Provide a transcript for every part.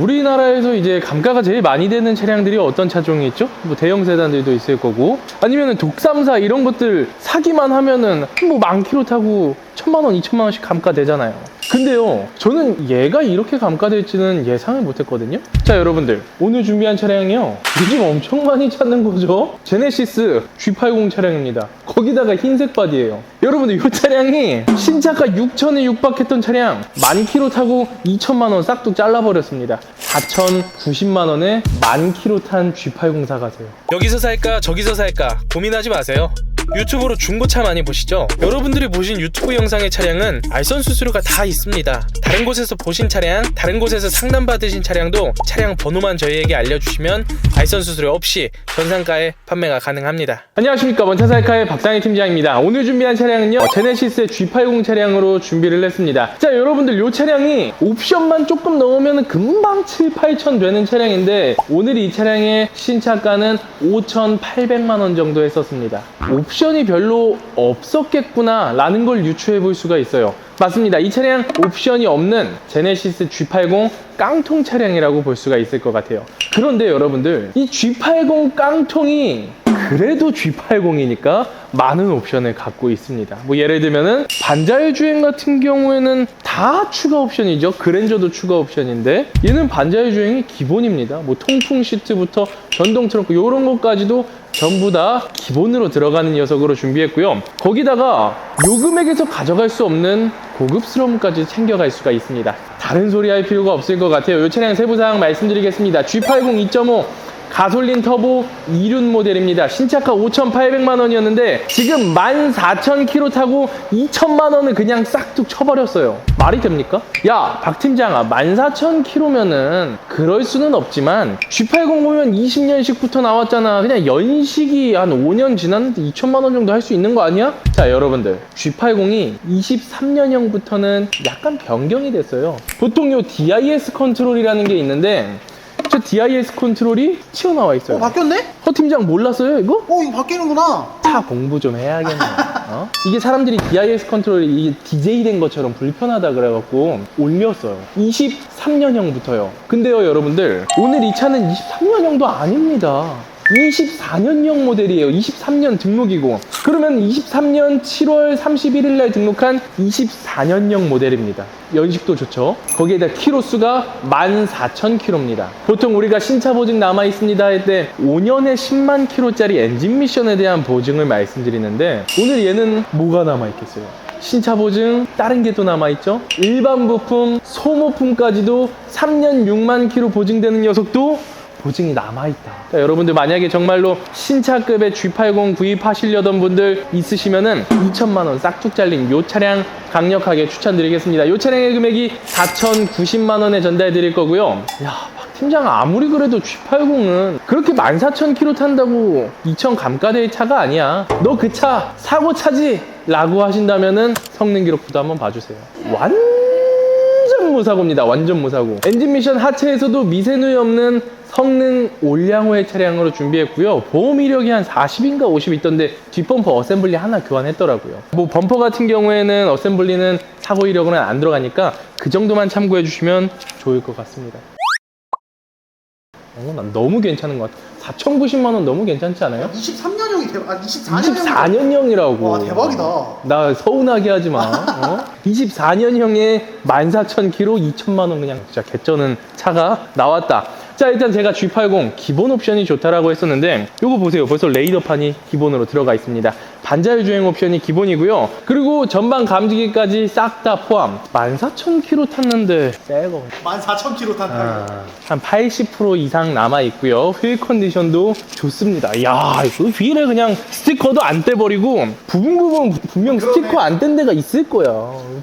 우리나라에서 이제 감가가 제일 많이 되는 차량들이 어떤 차종이 있죠? 뭐 대형 세단들도 있을 거고 아니면은 독삼사 이런 것들 사기만 하면은 뭐 만 킬로 타고 천만 원, 이천만 원씩 감가 되잖아요. 근데요, 저는 얘가 이렇게 감가될지는 예상을 못했거든요. 자, 여러분들 오늘 준비한 차량이요, 요즘 엄청 많이 찾는 거죠. 제네시스 G80 차량입니다. 거기다가 흰색 바디예요. 여러분들 이 차량이 신차가 6천에 육박했던 차량 만 킬로 타고 2천만 원 싹둑 잘라버렸습니다. 4,090만 원에 만 킬로 탄 G80 사가세요. 여기서 살까 저기서 살까 고민하지 마세요. 유튜브로 중고차 많이 보시죠? 여러분들이 보신 유튜브 영상의 차량은 알선 수수료가 다 있습니다. 다른 곳에서 보신 차량, 다른 곳에서 상담 받으신 차량도 차량 번호만 저희에게 알려주시면 알선 수수료 없이 전상가에 판매가 가능합니다. 안녕하십니까 원차사이카의 박상희 팀장입니다 오늘 준비한 차량은요 제네시스의 G80 차량으로 준비를 했습니다 자 여러분들 이 차량이 옵션만 조금 넣으면 금방 7, 8천 되는 차량인데 오늘 이 차량의 신차가는 5,800만 원 정도 했었습니다 옵션 이 별로 없었겠구나 라는 걸 유추해 볼 수가 있어요 맞습니다. 이 차량 옵션이 없는 제네시스 G80 깡통 차량이라고 볼 수가 있을 것 같아요. 그런데 여러분들, 이 G80 깡통이 그래도 G80이니까 많은 옵션을 갖고 있습니다. 뭐 예를 들면은 반자율 주행 같은 경우에는 다 추가 옵션이죠. 그랜저도 추가 옵션인데 얘는 반자율 주행이 기본입니다. 뭐 통풍 시트부터 전동 트렁크 이런 것까지도 전부 다 기본으로 들어가는 녀석으로 준비했고요. 거기다가 요 금액에서 가져갈 수 없는 고급스러움까지 챙겨갈 수가 있습니다. 다른 소리 할 필요가 없을 것 같아요. 이 차량 세부사항 말씀드리겠습니다. G80 2.5 가솔린 터보 2륜 모델입니다. 신차가 5,800만 원이었는데 지금 14,000km 타고 2천만 원을 그냥 싹둑 쳐버렸어요. 말이 됩니까? 야, 박 팀장아, 14,000km면은 그럴 수는 없지만 G80 보면 20년식부터 나왔잖아. 그냥 연식이 한 5년 지났는데 2천만 원 정도 할 수 있는 거 아니야? 자, 여러분들. G80이 23년형부터는 약간 변경이 됐어요. 보통 요 DIS 컨트롤이라는 게 있는데 저 DIS 컨트롤이 튀어나와 있어요. 어 바뀌었네? 허 팀장 몰랐어요 이거? 어 이거 바뀌는구나 차 공부 좀 해야겠네. 어? 이게 사람들이 DIS 컨트롤이 이게 DJ 된 것처럼 불편하다 그래갖고 올렸어요. 23년형부터요. 근데요 여러분들 오늘 이 차는 23년형도 아닙니다. 24년형 모델이에요. 23년 등록이고. 그러면 23년 7월 31일 날 등록한 24년형 모델입니다. 연식도 좋죠. 거기에다 키로수가 14,000km입니다. 보통 우리가 신차 보증 남아 있습니다 할 때 5년에 10만 킬로짜리 엔진 미션에 대한 보증을 말씀드리는데 오늘 얘는 뭐가 남아 있겠어요? 신차 보증 다른 게 또 남아있죠 일반 부품 소모품까지도 3년 6만 킬로 보증되는 녀석도 보증이 남아있다. 그러니까 여러분들 만약에 정말로 신차급의 G80 구입하시려던 분들 있으시면은 2천만 원 싹둑 잘린 요 차량 강력하게 추천드리겠습니다. 요 차량의 금액이 4,090만 원에 전달 드릴 거고요. 야박 팀장 아무리 그래도 G80은 그렇게 14,000km 탄다고 2,000 감가될 차가 아니야. 너 그 차 사고 차지? 라고 하신다면은 성능 기록부도 한번 봐주세요. 완전 무사고입니다. 완전 무사고. 엔진 미션 하체에서도 미세누이 없는 성능 올량호의 차량으로 준비했고요 보험 이력이 한 40인가 50 있던데 뒷범퍼 어셈블리 하나 교환했더라고요 뭐 범퍼 같은 경우에는 어셈블리는 사고 이력은 안 들어가니까 그 정도만 참고해 주시면 좋을 것 같습니다 어, 난 너무 괜찮은 것 같아 4,090만 원 너무 괜찮지 않아요? 23년형이 대박 아 24년형 24년형이라고. 와, 대박이다. 나 서운하게 하지 마. 어? 24년형에 14,000km 2천만 원 그냥 진짜 개쩌는 차가 나왔다. 자 일단 제가 G80 기본 옵션이 좋다라고 했었는데 이거 보세요. 벌써 레이더판이 기본으로 들어가 있습니다 반자율 주행 옵션이 기본이고요 그리고 전방 감지기까지 싹 다 포함 14,000km 탔는데 새거 14,000km 탄 타이어 아, 한80% 이상 남아 있고요. 휠 컨디션도 좋습니다. 야, 이거 휠에 그냥 스티커도 안 떼버리고 부분 부분 분명 그러네. 스티커 안 뗀 데가 있을 거야.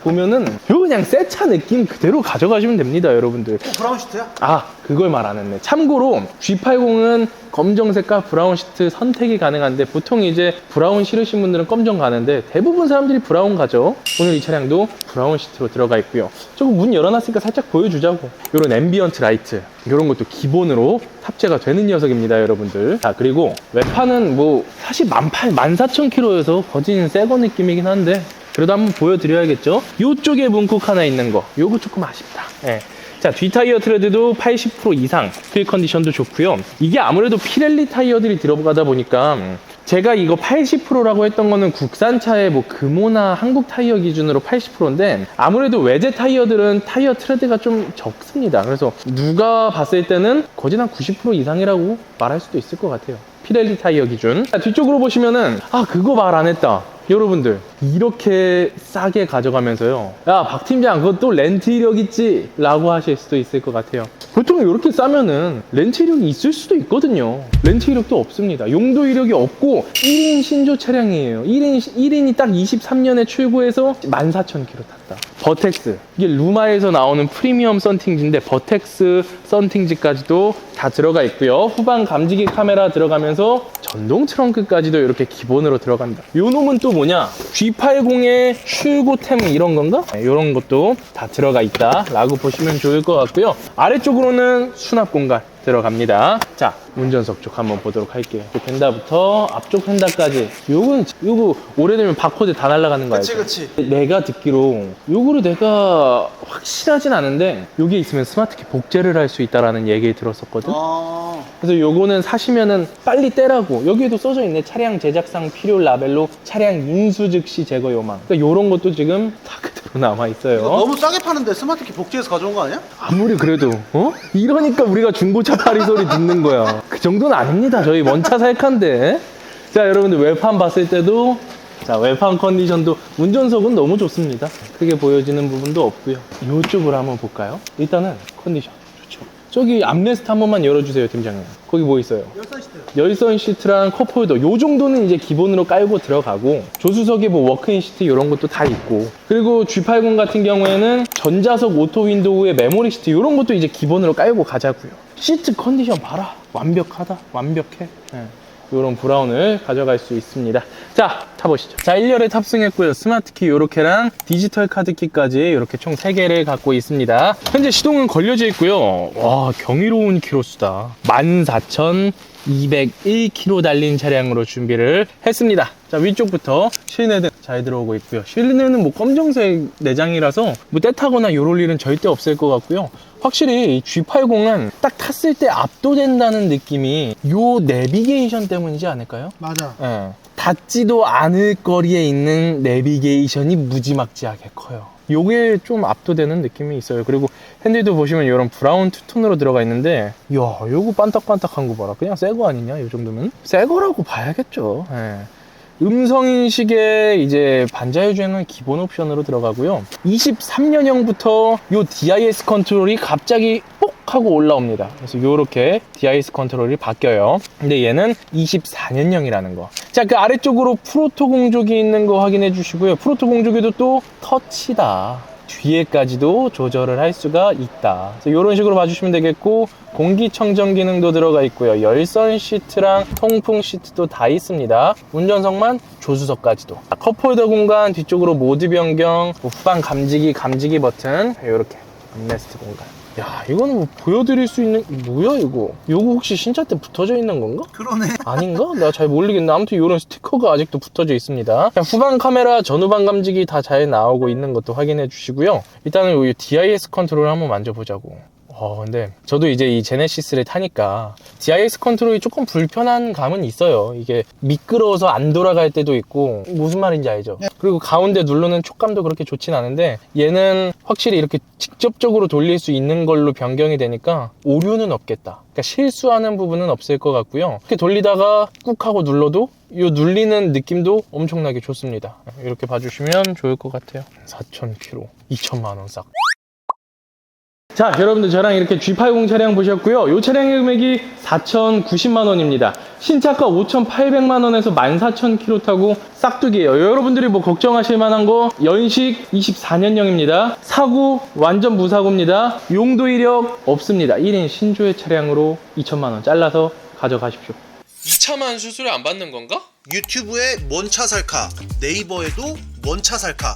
보면은 요 그냥 새 차 느낌 그대로 가져가시면 됩니다, 여러분들. 어, 브라운 시트야? 아, 그걸 말 안 했네. 참고로 G80은 검정색과 브라운 시트 선택이 가능한데 보통 이제 브라운 싫으신 분들은 검정 가는데 대부분 사람들이 브라운 가죠. 오늘 이 차량도 브라운 시트로 들어가 있고요. 조금 문 열어놨으니까 살짝 보여주자고. 이런 앰비언트 라이트 이런 것도 기본으로 탑재가 되는 녀석입니다, 여러분들. 자, 그리고 외판은 뭐 사실 18, 14,000km여서 거진 새거 느낌이긴 한데 그래도 한번 보여드려야겠죠? 이쪽에 문콕 하나 있는 거. 요거 조금 아쉽다. 예. 자, 뒤 타이어 트레드도 80% 이상 휠 컨디션도 좋고요. 이게 아무래도 피렐리 타이어들이 들어가다 보니까 음, 제가 이거 80%라고 했던 거는 국산차의 뭐 금호나 한국 타이어 기준으로 80%인데 아무래도 외제 타이어들은 타이어 트레드가 좀 적습니다. 그래서 누가 봤을 때는 거진 한 90% 이상이라고 말할 수도 있을 것 같아요. 피렐리 타이어 기준. 자, 뒤쪽으로 보시면은 아 그거 말 안 했다. 여러분들 이렇게 싸게 가져가면서요. 야 박 팀장 그것도 렌트 이력 있지? 라고 하실 수도 있을 것 같아요. 보통 이렇게 싸면은 렌트 이력이 있을 수도 있거든요. 렌트 이력도 없습니다. 용도 이력이 없고 1인 신조 차량이에요. 1인, 1인이 딱 23년에 출고해서 14,000km 탔다. 버텍스. 이게 루마에서 나오는 프리미엄 썬팅지인데 버텍스 썬팅지까지도 다 들어가 있고요. 후방 감지기 카메라 들어가면서 전동 트렁크까지도 이렇게 기본으로 들어간다. 요 놈은 또 뭐냐 G80의 출고템 이런 건가? 네, 이런 것도 다 들어가 있다 라고 보시면 좋을 것 같고요 아래쪽으로는 수납 공간 들어갑니다. 자 운전석 쪽 한번 보도록 할게요. 그 펜다부터 앞쪽 펜다까지. 요건 요거 오래되면 바코드 다 날아가는 거 그치? 그치. 내가 듣기로 요거를 내가 확실하진 않은데 여기에 있으면 스마트키 복제를 할 수 있다라는 얘기 들었었거든? 아. 그래서 요거는 사시면은 빨리 떼라고. 여기에도 써져 있네. 차량 제작상 필요 라벨로 차량 인수 즉시 제거 요망. 그러니까 요런 것도 지금 다 그대로 남아 있어요. 너무 싸게 파는데 스마트키 복제해서 가져온 거 아니야? 아무리 그래도 어? 이러니까 우리가 중고차 파리 소리 듣는 거야. 그 정도는 아닙니다. 저희 먼차 살칸데. 자 여러분들 외판 봤을 때도 자 외판 컨디션도 운전석은 너무 좋습니다. 크게 보여지는 부분도 없고요. 이쪽으로 한번 볼까요? 일단은 컨디션 좋죠. 저기 암레스트 한 번만 열어주세요 팀장님. 거기 뭐 있어요? 열산 시트. 열선 시트랑 컵홀더. 요 정도는 이제 기본으로 깔고 들어가고 조수석에 뭐 워크인 시트 이런 것도 다 있고. 그리고 G80 같은 경우에는 전자석 오토 윈도우에 메모리 시트 이런 것도 이제 기본으로 깔고 가자고요 시트 컨디션 봐라. 완벽하다. 완벽해. 이런 브라운을 가져갈 수 있습니다. 자 타보시죠. 자 1열에 탑승했고요. 스마트키 요렇게랑 디지털 카드키까지 이렇게 총 3개를 갖고 있습니다. 현재 시동은 걸려져 있고요. 와 경이로운 키로수다. 14,201km 달린 차량으로 준비를 했습니다. 자 위쪽부터 실내등 잘 들어오고 있고요 실내는 뭐 검정색 내장이라서 뭐 때타거나 요럴 일은 절대 없을 것 같고요 확실히 이 G80은 딱 탔을 때 압도된다는 느낌이 요 내비게이션 때문이지 않을까요? 맞아 예. 닿지도 않을 거리에 있는 내비게이션이 무지막지하게 커요. 요게 좀 압도되는 느낌이 있어요. 그리고 핸들도 보시면 이런 브라운 투톤으로 들어가 있는데, 이야, 요거 반딱반딱한 거 봐라. 그냥 새 거 아니냐, 요 정도면? 새 거라고 봐야겠죠. 예. 음성인식에 이제 반자율주행은 기본 옵션으로 들어가고요. 23년형부터 요 DIS 컨트롤이 갑자기 뽁 하고 올라옵니다. 그래서 요렇게 DIS 컨트롤이 바뀌어요. 근데 얘는 24년형이라는 거. 자, 그 아래쪽으로 프로토 공조기 있는 거 확인해 주시고요. 프로토 공조기도 또 터치다. 뒤에까지도 조절을 할 수가 있다. 이런 식으로 봐주시면 되겠고 공기청정 기능도 들어가 있고요. 열선 시트랑 통풍 시트도 다 있습니다. 운전석만 조수석까지도. 컵홀더 공간 뒤쪽으로 모드 변경, 뭐 후방 감지기, 감지기 버튼 이렇게 암레스트 공간. 야 이거는 뭐 보여드릴 수 있는 뭐야 이거? 이거 혹시 신차 때 붙어져 있는 건가? 그러네 아닌가? 내가 잘 모르겠네. 아무튼 이런 스티커가 아직도 붙어져 있습니다. 자, 후방 카메라, 전후방 감지기 다 잘 나오고 있는 것도 확인해 주시고요. 일단은 이 DIS 컨트롤 한번 만져보자고. 어, 근데 저도 이제 이 제네시스를 타니까 DIS 컨트롤이 조금 불편한 감은 있어요. 이게 미끄러워서 안 돌아갈 때도 있고 무슨 말인지 알죠? 그리고 가운데 누르는 촉감도 그렇게 좋진 않은데 얘는 확실히 이렇게 직접적으로 돌릴 수 있는 걸로 변경이 되니까 오류는 없겠다. 그러니까 실수하는 부분은 없을 것 같고요. 이렇게 돌리다가 꾹 하고 눌러도 이 눌리는 느낌도 엄청나게 좋습니다. 이렇게 봐주시면 좋을 것 같아요. 4,000km, 2천만 원 싹. 자, 여러분들 저랑 이렇게 G80 차량 보셨고요. 이 차량의 금액이 4,090만 원입니다. 신차가 5,800만 원에서 14,000km 타고 싹두기예요. 여러분들이 뭐 걱정하실 만한 거 연식 24년형입니다. 사고 완전 무사고입니다. 용도 이력 없습니다. 1인 신조의 차량으로 2천만 원 잘라서 가져가십시오. 2차만 수수료 안 받는 건가? 유튜브에 뭔 차 살까 네이버에도 뭔 차 살까